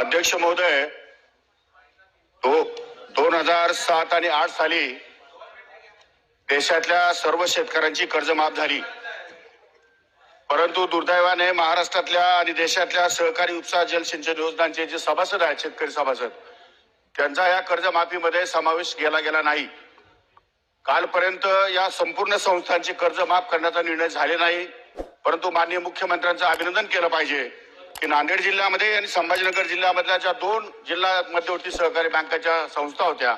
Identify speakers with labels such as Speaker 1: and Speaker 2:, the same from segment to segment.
Speaker 1: अध्यक्ष महोदय दो दोन हजार सात आणि आठ साली देशातल्या सर्व शेतकऱ्यांची कर्ज माफ झाली. परंतु दुर्दैवाने महाराष्ट्रातल्या आणि देशातल्या सहकारी उपसा जलसिंचन योजनांचे जे सभासद आहेत शेतकरी सभासद त्यांचा या कर्जमाफीमध्ये समावेश केला गेला नाही. कालपर्यंत या संपूर्ण संस्थांची कर्ज माफ करण्याचा निर्णय झाले नाही परंतु माननीय मुख्यमंत्र्यांचं अभिनंदन केलं पाहिजे. नांदेड जिल्ह्यामध्ये आणि संभाजीनगर जिल्ह्यामधल्या ज्या दोन जिल्हा मध्यवर्ती सहकारी बँकाच्या संस्था होत्या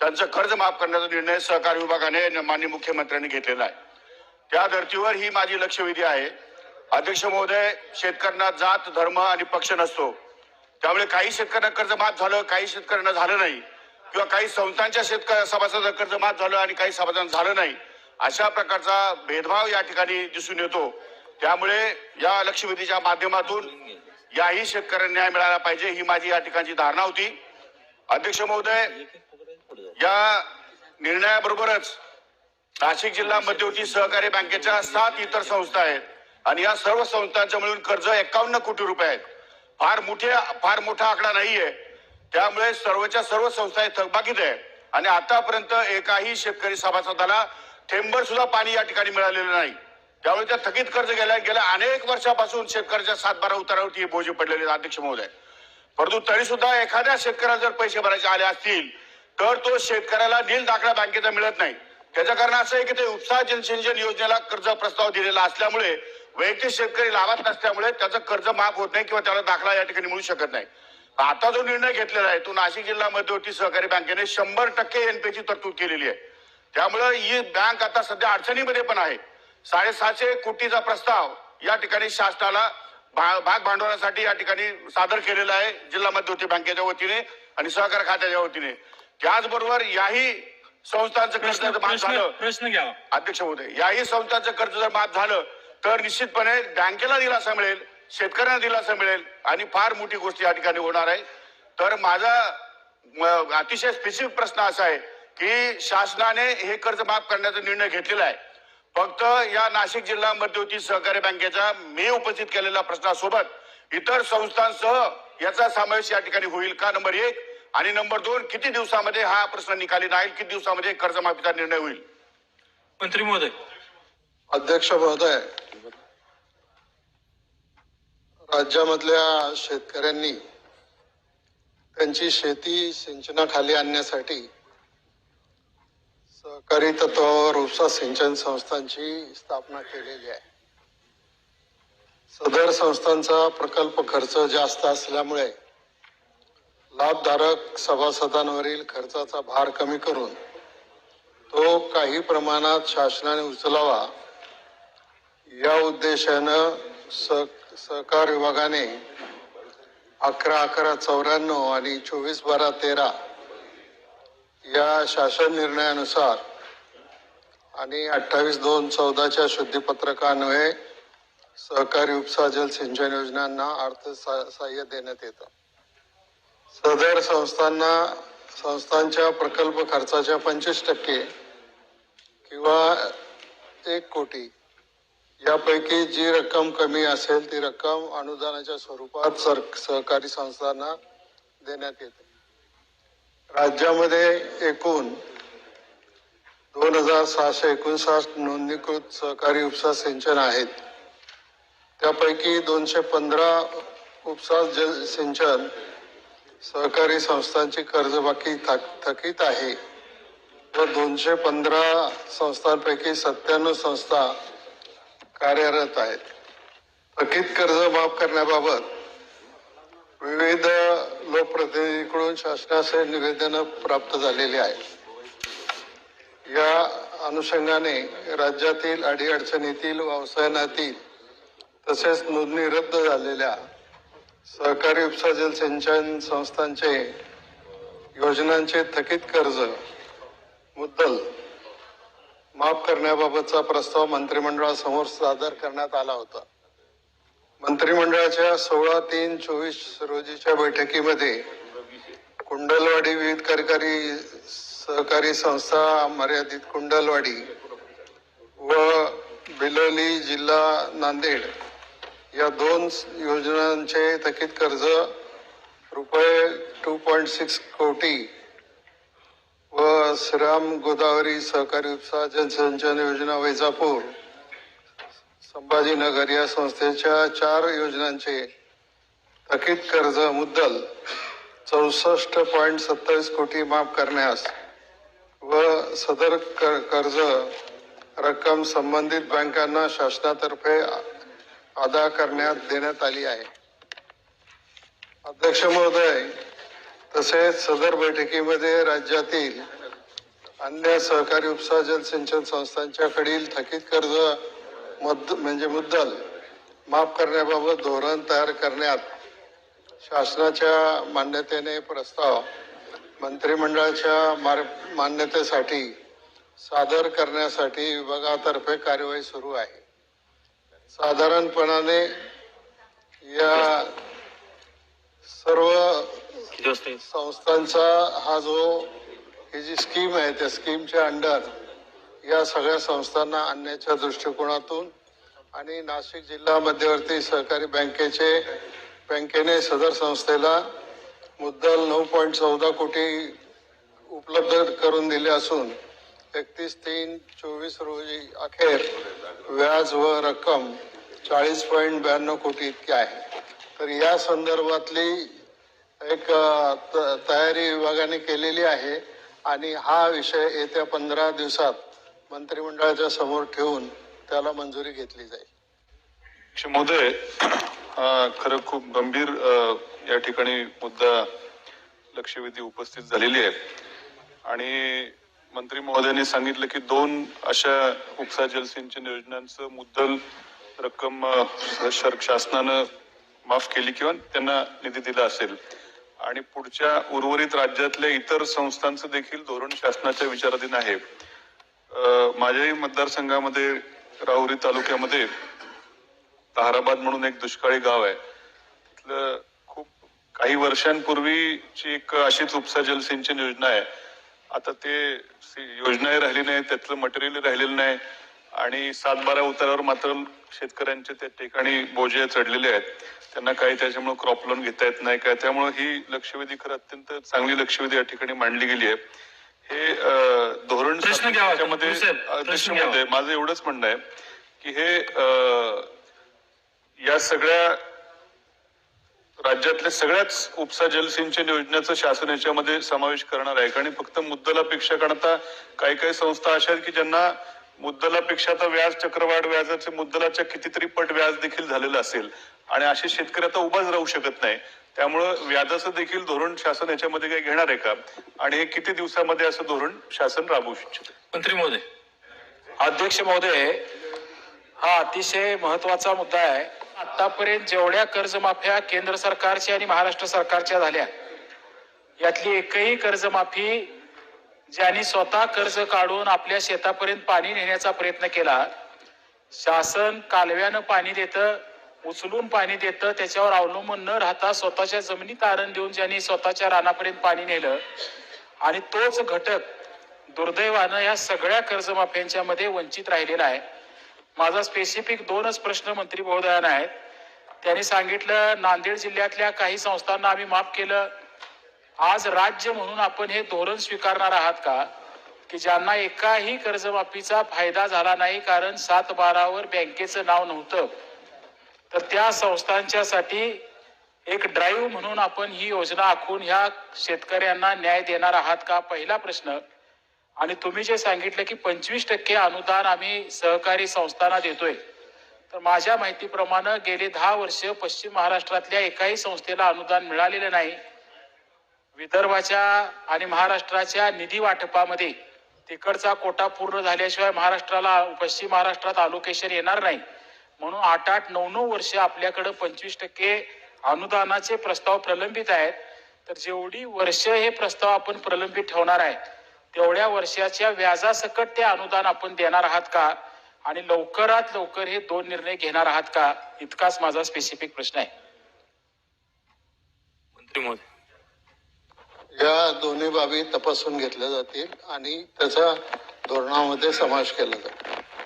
Speaker 1: त्यांचं कर्ज माफ करण्याचा निर्णय सहकारी विभागाने माननीय मुख्यमंत्र्यांनी घेतलेला आहे. त्या धर्तीवर ही माझी लक्षवेधी आहे. अध्यक्ष महोदय शेतकऱ्यांना जात धर्म आणि पक्ष नसतो. त्यामुळे काही शेतकऱ्यांना कर्ज माफ झालं काही शेतकऱ्यांना झालं नाही. किंवा काही संस्थांच्या शेतकऱ्या सभासदांना कर्ज माफ झालं आणि काही सभासदांना झालं नाही. अशा प्रकारचा भेदभाव या ठिकाणी दिसून येतो. त्यामुळे या लक्षवेधीच्या माध्यमातून याही शेतकऱ्यांना न्याय मिळाला पाहिजे ही माझी या ठिकाणची धारणा होती. अध्यक्ष महोदय या निर्णयाबरोबरच नाशिक जिल्हा मध्यवर्ती सहकारी बँकेच्या सात इतर संस्था आहेत आणि या सर्व संस्थांच्या मिळून कर्ज एकावन्न कोटी रुपये आहेत. फार मोठे फार मोठा आकडा नाहीये. त्यामुळे सर्वच्या सर्व संस्था थकबाकीत आहे आणि आतापर्यंत एकाही शेतकरी सभासदाला थेंबर सुद्धा पाणी या ठिकाणी मिळालेलं नाही. त्यामुळे त्या थकीत कर्ज गेल्या गेल्या अनेक वर्षापासून शेतकऱ्याच्या सातबारा उतारावरती बोजे पडलेले अध्यक्ष महोदय. परंतु तरी सुद्धा एखाद्या शेतकऱ्याला जर पैसे भरायचे आले असतील तर तो शेतकऱ्याला नील दाखला बँकेचा मिळत नाही. त्याचं कारण असं आहे की ते उपसा जलसिंचन योजनेला कर्ज प्रस्ताव दिलेला असल्यामुळे वैयक्तिक शेतकरी लाभात नसल्यामुळे त्याचं कर्ज माफ होत नाही किंवा त्याला दाखला या ठिकाणी मिळू शकत नाही. आता जो निर्णय घेतलेला आहे तो नाशिक जिल्हा मध्यवर्ती सहकारी बँकेने शंभर टक्के एनपीची तरतूद केलेली आहे. त्यामुळे ही बँक आता सध्या अडचणीमध्ये पण आहे. साडेसहाशे कोटीचा प्रस्ताव या ठिकाणी शासनाला भाग भांडवलासाठी या ठिकाणी सादर केलेला आहे. जिल्हा मध्यवर्ती बँकेच्या वतीने आणि सहकार खात्याच्या वतीने. त्याचबरोबर याही संस्थांचं कर्ज जर माफ झालं
Speaker 2: प्रश्न घ्या.
Speaker 1: अध्यक्ष महोदय याही संस्थांचं कर्ज जर माफ झालं तर निश्चितपणे बँकेला दिलासा मिळेल शेतकऱ्यांना दिलासा मिळेल आणि फार मोठी गोष्ट या ठिकाणी होणार आहे. तर माझा अतिशय स्पेसिफिक प्रश्न असा आहे की शासनाने हे कर्ज माफ करण्याचा निर्णय घेतलेला आहे. फक्त या नाशिक जिल्हा मध्यवर्ती सहकारी बँकेच्या मी उपस्थित केलेल्या प्रश्नासोबत इतर संस्थांसह याचा समावेश या ठिकाणी होईल का नंबर एक? आणि नंबर दोन किती दिवसामध्ये हा प्रश्न निकाली राहील किती दिवसामध्ये कर्जमाफीचा निर्णय होईल?
Speaker 2: मंत्री महोदय.
Speaker 3: अध्यक्ष महोदय राज्यामधल्या शेतकऱ्यांनी त्यांची शेती सिंचनाखाली आणण्यासाठी सहकारी तत्वावर उपसा सिंचन संस्थांची स्थापना केलेली आहे. सदर संस्थांचा प्रकल्प खर्च जास्त असल्यामुळे लाभधारक सभासदांवरील खर्चाचा भार कमी करून तो काही प्रमाणात शासनाने उचलावा या उद्देशानं सहकार विभागाने अकरा अकरा चौऱ्याण्णव आणि चोवीस बारा तेरा या शासन निर्णयानुसार आणि अठ्ठावीस दोन चौदाच्या शुद्धीपत्रकान्वये सहकारी उपसा जल सिंचन योजनांना अर्थ सा- सहाय्य देण्यात येतं. सदर संस्थांना संस्थांच्या प्रकल्प खर्चाच्या पंचवीस टक्के किंवा एक कोटी यापैकी जी रक्कम कमी असेल ती रक्कम अनुदानाच्या स्वरूपात सर सहकारी संस्थांना देण्यात येते. राज्यामध्ये एकूण दोन हजार सहाशे एकोणसाठ नोंदणीकृत सहकारी उपसा सिंचन आहेत. त्यापैकी दोनशे पंधरा उपसा जल सिंचन सहकारी संस्थांची कर्जबाकी थक थकीत आहे. व दोनशे पंधरा संस्थांपैकी सत्त्याण्णव संस्था कार्यरत आहेत. थकीत कर्ज माफ करण्याबाबत विविध लोकप्रतिनिधींकडून शासनाचे निवेदन प्राप्त झालेले आहे. या अनुषंगाने राज्यातील अडीअडचणीतील व्यवसायनातील तसेच नोंदणी रद्द झालेल्या सहकारी उपसा जल सिंचन संस्थांचे योजनांचे थकीत कर्ज मुद्दल माफ करण्याबाबतचा प्रस्ताव मंत्रिमंडळासमोर सादर करण्यात आला होता. मंत्रिमंडळाच्या सोळा तीन चोवीस रोजीच्या बैठकीमध्ये कुंडलवाडी विविध कार्यकारी सहकारी संस्था मर्यादित कुंडलवाडी व बिलोली जिल्हा नांदेड या दोन योजनांचे थकीत कर्ज रुपये टू पॉईंट सिक्स कोटी व श्रीराम गोदावरी सहकारी उपसा जलसिंचन योजना वैजापूर संभाजीनगर या संस्थेच्या चार योजनांचे थकीत कर्ज मुद्दल चौसष्ट पॉईंट सत्तावीस कोटी माफ करण्यास व सदर कर- कर्ज रक्कम संबंधित बँकांना शासनातर्फे अदा करण्यात देण्यात आली आहे. अध्यक्ष महोदय तसेच सदर बैठकीमध्ये राज्यातील अन्य सहकारी उपसा जलसिंचन संस्थांच्याकडील थकीत कर्ज मद म्हणजे मुद्दल माफ करण्याबाबत धोरण तयार करण्यात शासनाच्या मान्यतेने प्रस्ताव मंत्रिमंडळाच्या मार- मान्यतेसाठी सादर करण्यासाठी विभागातर्फे कार्यवाही सुरू आहे साधारणपणाने या सर्व? संस्थांचा हा जो ही जी स्कीम आहे त्या स्कीमच्या अंडर या सगळ्या संस्थांना आणण्याच्या दृष्टिकोनातून आणि नाशिक जिल्हा मध्यवर्ती सहकारी बँकेचे बँकेने सदर संस्थेला मुद्दल नऊ पॉईंट चौदा कोटी उपलब्ध करून दिले असून एकतीस तीन चोवीस रोजी अखेर व्याज व रक्कम चाळीस पॉईंट ब्याण्णव कोटी इतकी आहे. तर या संदर्भातली एक त- तयारी विभागाने केलेली आहे आणि हा विषय येत्या पंधरा दिवसात मंत्रिमंडळाच्या समोर ठेवून त्याला मंजुरी घेतली जाईल.
Speaker 4: महोदय हा खरं खूप गंभीर या ठिकाणी मुद्दा लक्षवेधी उपस्थित झालेली आहे. आणि मंत्री महोदयांनी सांगितलं की दोन अशा उपसा जलसिंचन योजनांचं मुद्दल रक्कम शासनानं माफ केली किंवा त्यांना निधी दिला असेल. आणि पुढच्या उर्वरित राज्यातल्या इतर संस्थांचं देखील धोरण शासनाच्या विचाराधीन आहे. माझ्याही मतदारसंघामध्ये राहुरी तालुक्यामध्ये ताराबाद म्हणून एक दुष्काळी गाव आहे. तिथलं खूप काही वर्षांपूर्वीची एक अशीच उपसा जलसिंचन योजना आहे. आता ते योजनाही राहिली नाही त्यातलं मटेरियल राहिलेलं नाही आणि सात बारा उतारावर मात्र शेतकऱ्यांचे त्या ठिकाणी बोजे चढलेले आहेत. त्यांना काही त्याच्यामुळे क्रॉप लोन घेता येत नाही काय त्यामुळे ही लक्षवेधी खरं अत्यंत चांगली लक्षवेधी या ठिकाणी मांडली गेली आहे. हे धोरण
Speaker 2: प्रश्न घ्यावा.
Speaker 4: त्याच्यामध्ये माझं एवढंच म्हणणं आहे की हे या सगळ्या राज्यातल्या सगळ्याच उपसा जलसिंचन योजनेचा शासन याच्यामध्ये समावेश करणार आहे. आणि फक्त मुद्दलापेक्षा कारण आता काही काही संस्था अशा आहेत की ज्यांना मुद्दलापेक्षा आता व्याज चक्रवाढ व्याजाचे मुद्दलाच्या कितीतरी पट व्याज देखील झालेलं असेल. आणि असे शेतकरी आता उभाच राहू शकत नाही. त्यामुळं व्याजाचं देखील धोरण शासन याच्यामध्ये काही घेणार आहे का? आणि हे किती दिवसामध्ये असं धोरण शासन राबवू इच्छित
Speaker 2: मंत्री महोदय. अध्यक्ष महोदय हा अतिशय महत्त्वाचा मुद्दा आहे. आतापर्यंत जेवढ्या कर्जमाफ्या केंद्र सरकारच्या आणि महाराष्ट्र सरकारच्या झाल्या यातली एकही कर्जमाफी ज्यांनी स्वतः कर्ज काढून आपल्या शेतापर्यंत पाणी नेण्याचा प्रयत्न केला शासन कालव्यानं पाणी देतं उचलून पाणी देतं त्याच्यावर अवलंबून न राहता स्वतःच्या जमिनीत आरण देऊन ज्यांनी स्वतःच्या रानापर्यंत पाणी नेलं. आणि तोच घटक दुर्दैवानं या सगळ्या कर्जमाफ्यांच्या मध्ये वंचित राहिलेला आहे. माझा स्पेसिफिक दोनच प्रश्न मंत्री महोदयांना आहेत. त्यांनी सांगितलं नांदेड जिल्ह्यातल्या काही संस्थांना आम्ही माफ केलं. आज राज्य म्हणून आपण हे धोरण स्वीकारणार आहात का? की ज्यांना एकाही कर्जमाफीचा फायदा झाला नाही कारण सात बारावर बँकेचं नाव नव्हतं. तर त्या संस्थांच्यासाठी एक ड्राईव्ह म्हणून आपण ही योजना आखून ह्या शेतकऱ्यांना न्याय देणार आहात का? पहिला प्रश्न. आणि तुम्ही जे सांगितलं की पंचवीस टक्के अनुदान आम्ही सहकारी संस्थांना देतोय. तर माझ्या माहितीप्रमाणे गेले दहा वर्ष पश्चिम महाराष्ट्रातल्या एकाही संस्थेला अनुदान मिळालेलं नाही. विदर्भाच्या आणि महाराष्ट्राच्या निधी वाटपामध्ये तिकडचा कोटा पूर्ण झाल्याशिवाय महाराष्ट्राला पश्चिम महाराष्ट्रात अलोकेशन येणार नाही. म्हणून आठ आठ नऊ नऊ वर्ष आपल्याकडे पंचवीस टक्के अनुदानाचे प्रस्ताव प्रलंबित आहेत. तर जेवढी वर्ष हे प्रस्ताव आपण प्रलंबित ठेवणार आहे तेवढ्या वर्षाच्या व्याजासकट ते अनुदान आपण देणार आहात का? आणि लवकरात लवकर हे दोन निर्णय घेणार आहात का? इतकाच माझा स्पेसिफिक प्रश्न आहे. मंत्री महोदय.
Speaker 3: या दोन्ही बाबी तपासून घेतल्या जातील आणि त्याचा धोरणामध्ये समावेश केला जाईल.